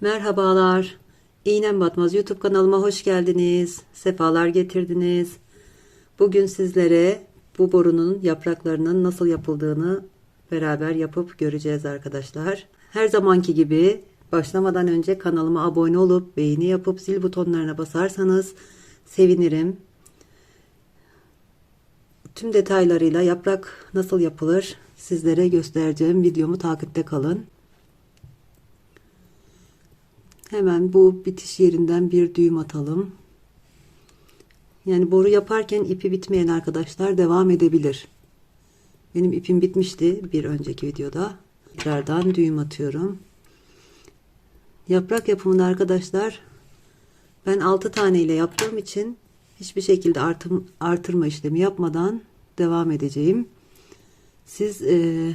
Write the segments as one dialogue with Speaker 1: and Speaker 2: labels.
Speaker 1: Merhabalar. İğnem Batmaz YouTube kanalıma hoş geldiniz. Sefalar getirdiniz. Bugün sizlere bu borunun yapraklarının nasıl yapıldığını beraber yapıp göreceğiz arkadaşlar. Her zamanki gibi başlamadan önce kanalıma abone olup beğeni yapıp zil butonlarına basarsanız sevinirim. Tüm detaylarıyla yaprak nasıl yapılır sizlere göstereceğim. Videomu takipte kalın. Hemen bu bitiş yerinden bir düğüm atalım. Yani boru yaparken ipi bitmeyen arkadaşlar devam edebilir. Benim ipim bitmişti bir önceki videoda. Tekrardan düğüm atıyorum. Yaprak yapımını arkadaşlar ben 6 tane ile yaptığım için hiçbir şekilde artım, artırma işlemi yapmadan devam edeceğim. Siz e,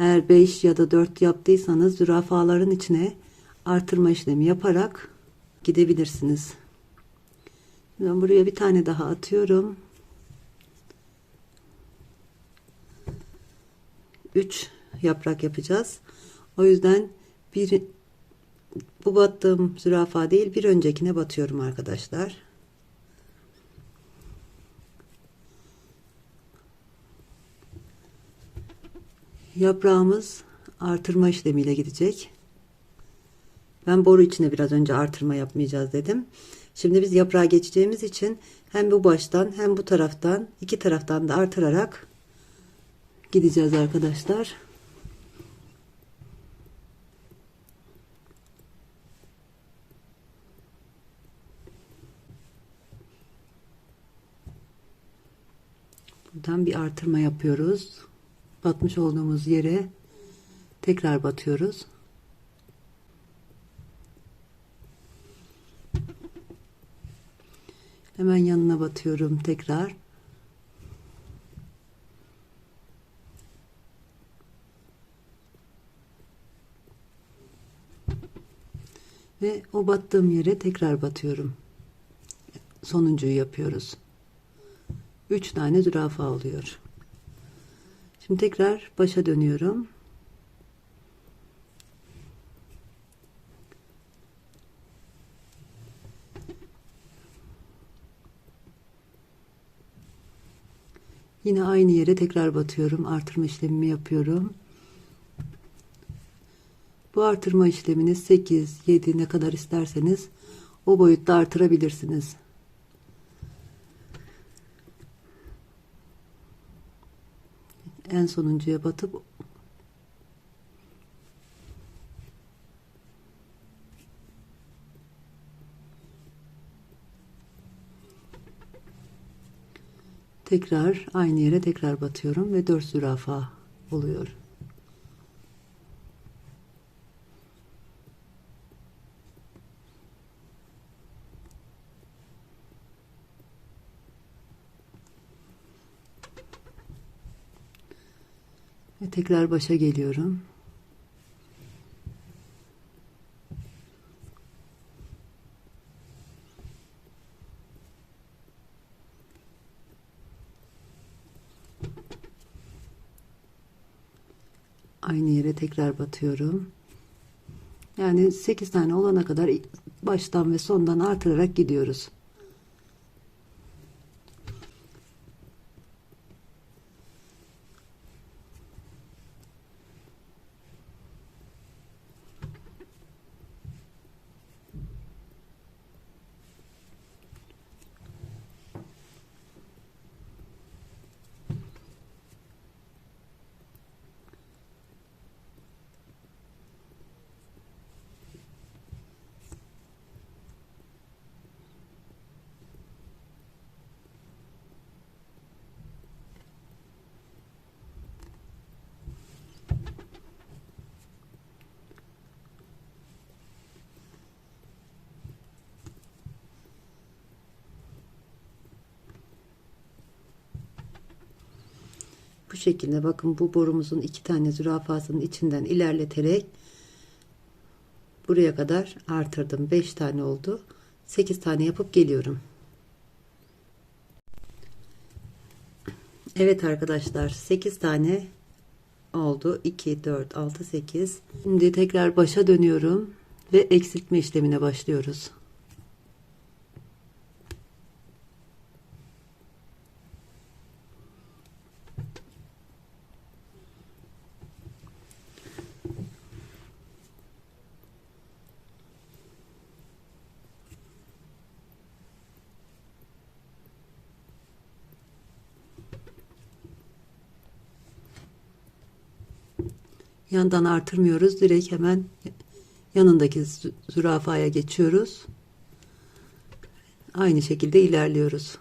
Speaker 1: eğer 5 ya da 4 yaptıysanız zürafaların içine artırma işlemi yaparak gidebilirsiniz. Ben buraya bir tane daha atıyorum. 3 yaprak yapacağız. O yüzden bir bu battığım zürafa değil bir öncekine batıyorum arkadaşlar. Yaprağımız artırma işlemiyle gidecek. Ben boru içine biraz önce artırma yapmayacağız dedim. Şimdi biz yaprağa geçeceğimiz için hem bu baştan hem bu taraftan iki taraftan da artırarak gideceğiz arkadaşlar. Buradan bir artırma yapıyoruz. Batmış olduğumuz yere tekrar batıyoruz. Hemen yanına batıyorum tekrar. Ve o battığım yere tekrar batıyorum. Sonuncuyu yapıyoruz. 3 tane zürafa oluyor. Şimdi tekrar başa dönüyorum. Yine aynı yere tekrar batıyorum. Artırma işlemimi yapıyorum. Bu artırma işlemini 8, 7 ne kadar isterseniz o boyutta artırabilirsiniz. En sonuncuya batıp tekrar aynı yere tekrar batıyorum ve 4 zürafa oluyor. Ve tekrar başa geliyorum. Aynı yere tekrar batıyorum. Yani 8 tane olana kadar baştan ve sondan artırarak gidiyoruz. Bu şekilde bakın bu borumuzun iki tane zürafasının içinden ilerleterek buraya kadar artırdım. 5 tane oldu. 8 tane yapıp geliyorum. Evet arkadaşlar 8 tane oldu. 2, 4, 6, 8. Şimdi tekrar başa dönüyorum ve eksiltme işlemine başlıyoruz. Yandan artırmıyoruz. Direkt hemen yanındaki zü- zürafaya geçiyoruz. Aynı şekilde ilerliyoruz.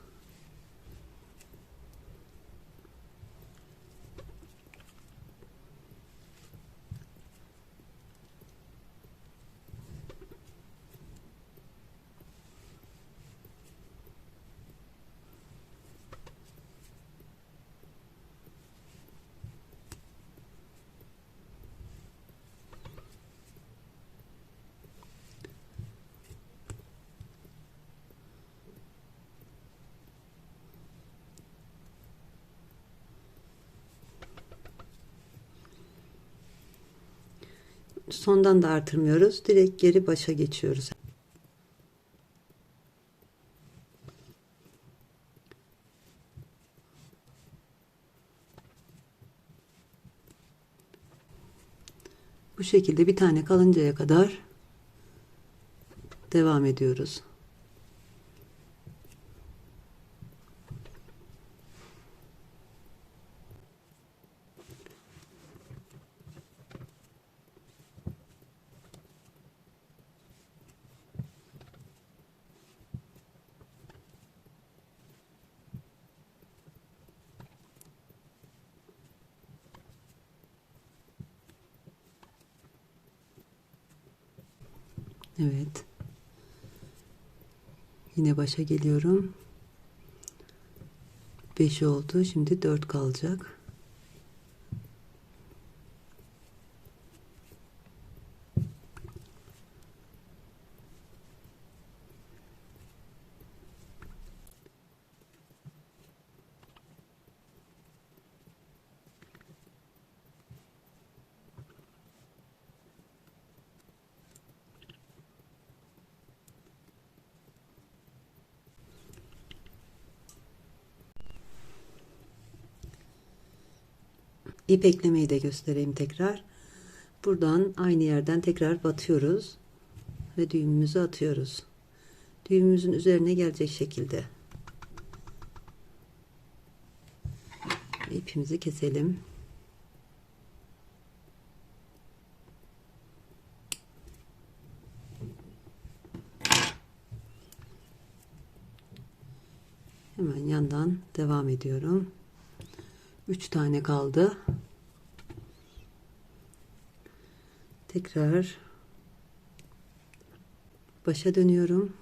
Speaker 1: Sondan da artırmıyoruz. Direkt geri başa geçiyoruz. Bu şekilde bir tane kalıncaya kadar devam ediyoruz. Evet. Yine başa geliyorum. 5 oldu. Şimdi 4 kalacak. İp eklemeyi de göstereyim tekrar. Buradan aynı yerden tekrar batıyoruz ve düğümümüzü atıyoruz. Düğümümüzün üzerine gelecek şekilde. İpimizi keselim. Hemen yandan devam ediyorum. 3 tane kaldı. Tekrar başa dönüyorum.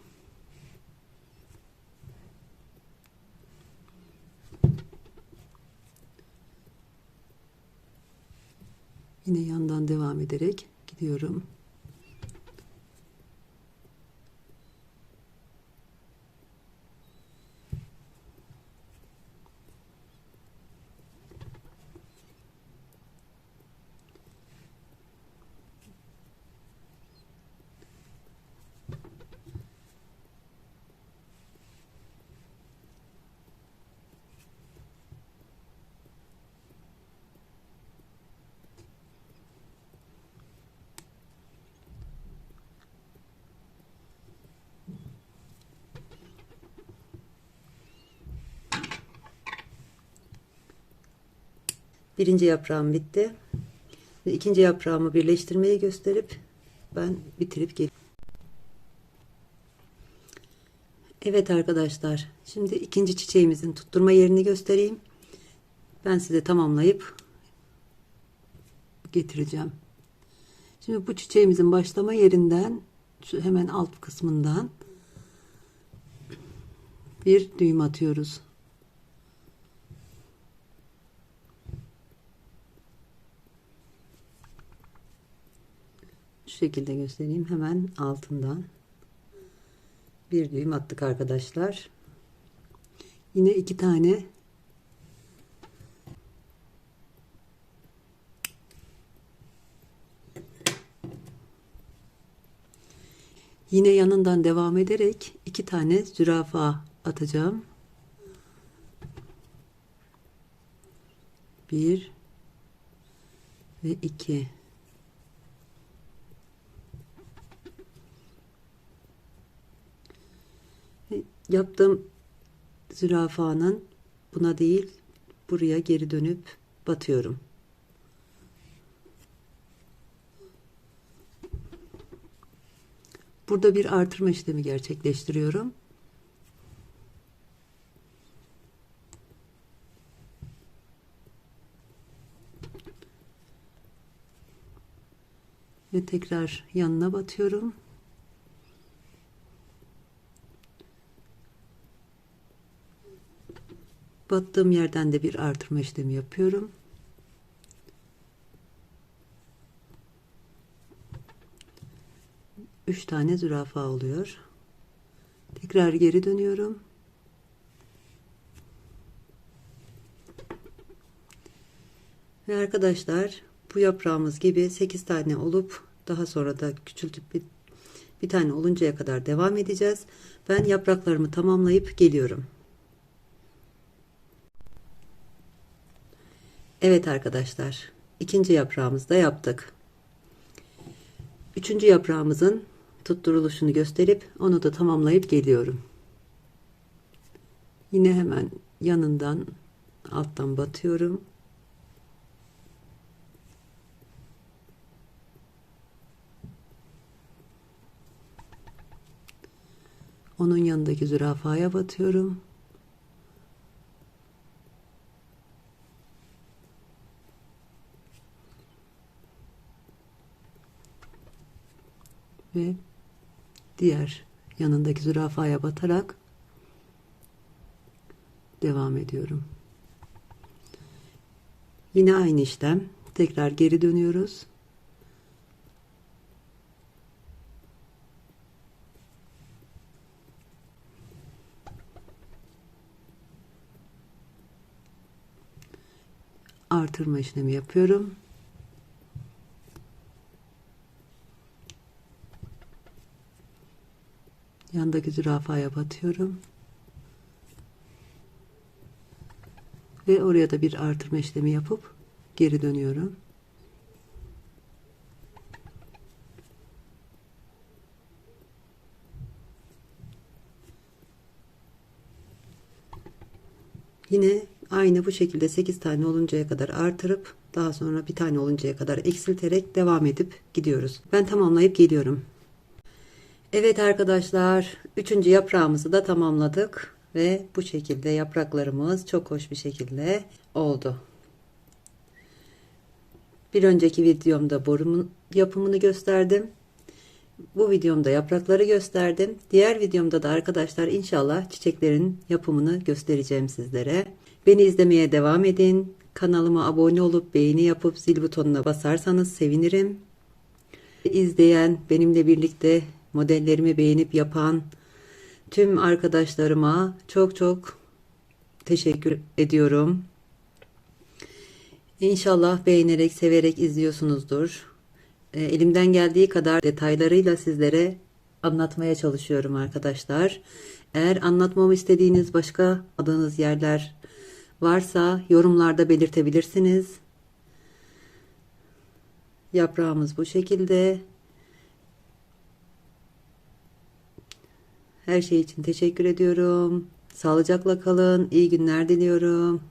Speaker 1: Yine yandan devam ederek gidiyorum. Birinci yaprağım bitti. Ve ikinci yaprağımı birleştirmeyi gösterip ben bitirip geliyorum. Evet arkadaşlar. Şimdi ikinci çiçeğimizin tutturma yerini göstereyim. Ben size tamamlayıp getireceğim. Şimdi bu çiçeğimizin başlama yerinden şu hemen alt kısmından bir düğüm atıyoruz. şekilde göstereyim. Hemen altından bir düğüm attık arkadaşlar. Yine iki tane Yine yanından devam ederek iki tane zürafa atacağım. Bir ve iki. Yaptığım zürafanın buna değil buraya geri dönüp batıyorum. Burada bir artırma işlemi gerçekleştiriyorum. Ve tekrar yanına batıyorum. Battığım yerden de bir artırma işlemi yapıyorum. Üç tane zürafa oluyor. Tekrar geri dönüyorum. Ve arkadaşlar bu yaprağımız gibi 8 tane olup daha sonra da küçültüp bir, bir tane oluncaya kadar devam edeceğiz. Ben yapraklarımı tamamlayıp geliyorum. Evet arkadaşlar ikinci yaprağımızı da yaptık. Üçüncü yaprağımızın tutturuluşunu gösterip onu da tamamlayıp geliyorum. Yine hemen yanından alttan batıyorum. Onun yanındaki zürafaya batıyorum. Ve diğer yanındaki zürafaya batarak devam ediyorum. Yine aynı işlem. Tekrar geri dönüyoruz. Artırma işlemi yapıyorum. Yandaki zürafaya batıyorum. Ve oraya da bir artırma işlemi yapıp geri dönüyorum. Yine aynı bu şekilde 8 tane oluncaya kadar artırıp daha sonra bir tane oluncaya kadar eksilterek devam edip gidiyoruz. Ben tamamlayıp geliyorum. Evet arkadaşlar, üçüncü yaprağımızı da tamamladık ve bu şekilde yapraklarımız çok hoş bir şekilde oldu. Bir önceki videomda borumun yapımını gösterdim. Bu videomda yaprakları gösterdim. Diğer videomda da arkadaşlar inşallah çiçeklerin yapımını göstereceğim sizlere. Beni izlemeye devam edin. Kanalıma abone olup beğeni yapıp zil butonuna basarsanız sevinirim. İzleyen, benimle birlikte modellerimi beğenip yapan tüm arkadaşlarıma çok çok teşekkür ediyorum. İnşallah beğenerek, severek izliyorsunuzdur. E, elimden geldiği kadar detaylarıyla sizlere anlatmaya çalışıyorum arkadaşlar. Eğer anlatmamı istediğiniz başka adınız yerler varsa yorumlarda belirtebilirsiniz. Yaprağımız bu şekilde. Her şey için teşekkür ediyorum. Sağlıcakla kalın. İyi günler diliyorum.